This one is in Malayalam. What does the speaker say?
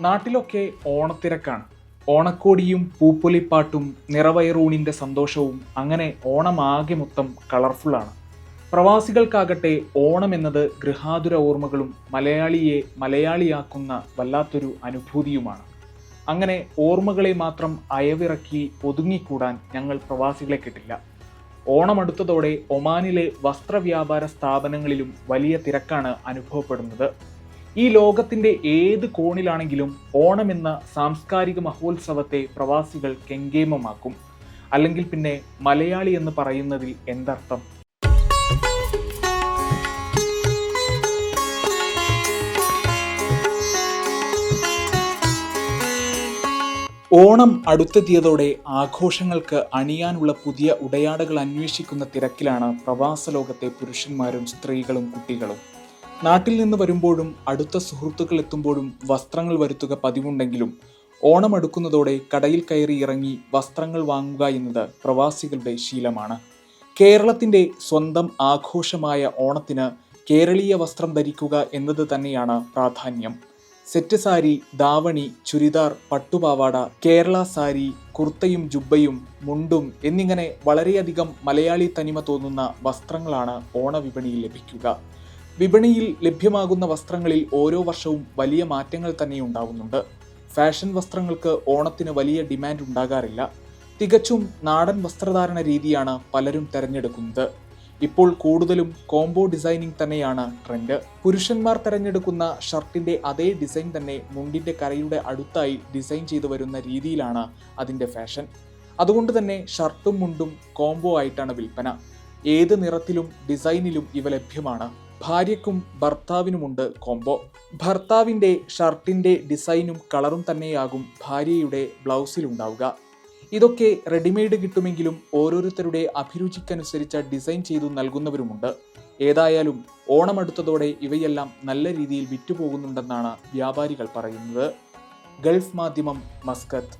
നാട്ടിലൊക്കെ ഓണത്തിരക്കാണ്. ഓണക്കോടിയും പൂപ്പൊലിപ്പാട്ടും നിറവയറൂണിന്റെ സന്തോഷവും അങ്ങനെ ഓണമാകെ മൊത്തം കളർഫുള്ളാണ്. പ്രവാസികൾക്കാകട്ടെ ഓണം എന്നത് ഗൃഹാതുര ഓർമ്മകളും മലയാളിയെ മലയാളിയാക്കുന്ന വല്ലാത്തൊരു അനുഭൂതിയുമാണ്. അങ്ങനെ ഓർമ്മകളെ മാത്രം അയവിറക്കി ഒതുങ്ങിക്കൂടാൻ ഞങ്ങൾ പ്രവാസികളെ കിട്ടില്ല. ഓണമടുത്തതോടെ ഒമാനിലെ വസ്ത്രവ്യാപാര സ്ഥാപനങ്ങളിലും വലിയ തിരക്കാണ് അനുഭവപ്പെടുന്നത്. ഈ ലോകത്തിന്റെ ഏത് കോണിലാണെങ്കിലും ഓണം എന്ന സാംസ്കാരിക മഹോത്സവത്തെ പ്രവാസികൾ കെങ്കേമമാക്കും. അല്ലെങ്കിൽ പിന്നെ മലയാളി എന്ന് പറയുന്നതിൽ എന്തർത്ഥം? ഓണം അടുത്തെത്തിയതോടെ ആഘോഷങ്ങൾക്ക് അണിയാനുള്ള പുതിയ ഉടയാടകൾ അന്വേഷിക്കുന്ന തിരക്കിലാണ് പ്രവാസ ലോകത്തെ പുരുഷന്മാരും സ്ത്രീകളും കുട്ടികളും. നാട്ടിൽ നിന്ന് വരുമ്പോഴും അടുത്ത സുഹൃത്തുക്കൾ എത്തുമ്പോഴും വസ്ത്രങ്ങൾ വരുത്തുക പതിവുണ്ടെങ്കിലും ഓണം അടുക്കുന്നതോടെ കടയിൽ കയറി ഇറങ്ങി വസ്ത്രങ്ങൾ വാങ്ങുക എന്നത് പ്രവാസികളുടെ ശീലമാണ്. കേരളത്തിന്റെ സ്വന്തം ആഘോഷമായ ഓണത്തിന് കേരളീയ വസ്ത്രം ധരിക്കുക എന്നത് തന്നെയാണ് പ്രാധാന്യം. സെറ്റ് സാരി ദാവണി ചുരിദാർ പട്ടുപാവാട കേരള സാരി കുർത്തയും ജുബ്ബയും മുണ്ടും എന്നിങ്ങനെ വളരെയധികം മലയാളി തനിമ തോന്നുന്ന വസ്ത്രങ്ങളാണ് ഓണവിപണിയിൽ ലഭിക്കുക. വിപണിയിൽ ലഭ്യമാകുന്ന വസ്ത്രങ്ങളിൽ ഓരോ വർഷവും വലിയ മാറ്റങ്ങൾ തന്നെ ഉണ്ടാകുന്നുണ്ട്. ഫാഷൻ വസ്ത്രങ്ങൾക്ക് ഓണത്തിന് വലിയ ഡിമാൻഡ് ഉണ്ടാകാറില്ല. തികച്ചും നാടൻ വസ്ത്രധാരണ രീതിയാണ് പലരും തിരഞ്ഞെടുക്കുന്നത്. ഇപ്പോൾ കൂടുതലും കോംബോ ഡിസൈനിങ് തന്നെയാണ് ട്രെൻഡ്. പുരുഷന്മാർ തിരഞ്ഞെടുക്കുന്ന ഷർട്ടിന്റെ അതേ ഡിസൈൻ തന്നെ മുണ്ടിന്റെ കരയുടെ അടുത്തായി ഡിസൈൻ ചെയ്തു വരുന്ന രീതിയിലാണ് അതിന്റെ ഫാഷൻ. അതുകൊണ്ട് തന്നെ ഷർട്ടും മുണ്ടും കോംബോ ആയിട്ടാണ് വിൽപ്പന. ഏത് നിറത്തിലും ഡിസൈനിലും ഇവ ലഭ്യമാണ്. ഭാര്യയ്ക്കും ഭർത്താവിനുമുണ്ട് കോംബോ ഭർത്താവിന്റെ ഷർട്ടിന്റെ ഡിസൈനും കളറും തന്നെയാകും ഭാര്യയുടെ ബ്ലൗസിലുണ്ടാവുക ഇതൊക്കെ റെഡിമെയ്ഡ് കിട്ടുമെങ്കിലും ഓരോരുത്തരുടെ അഭിരുചിക്കനുസരിച്ച ഡിസൈൻ ചെയ്തു നൽകുന്നവരുമുണ്ട്. ഏതായാലും ഓണം അടുത്തതോടെ ഇവയെല്ലാം നല്ല രീതിയിൽ വിറ്റുപോകുന്നുണ്ടെന്നാണ് വ്യാപാരികൾ പറയുന്നത്. ഗൾഫ് മാധ്യമം മസ്കത്ത്.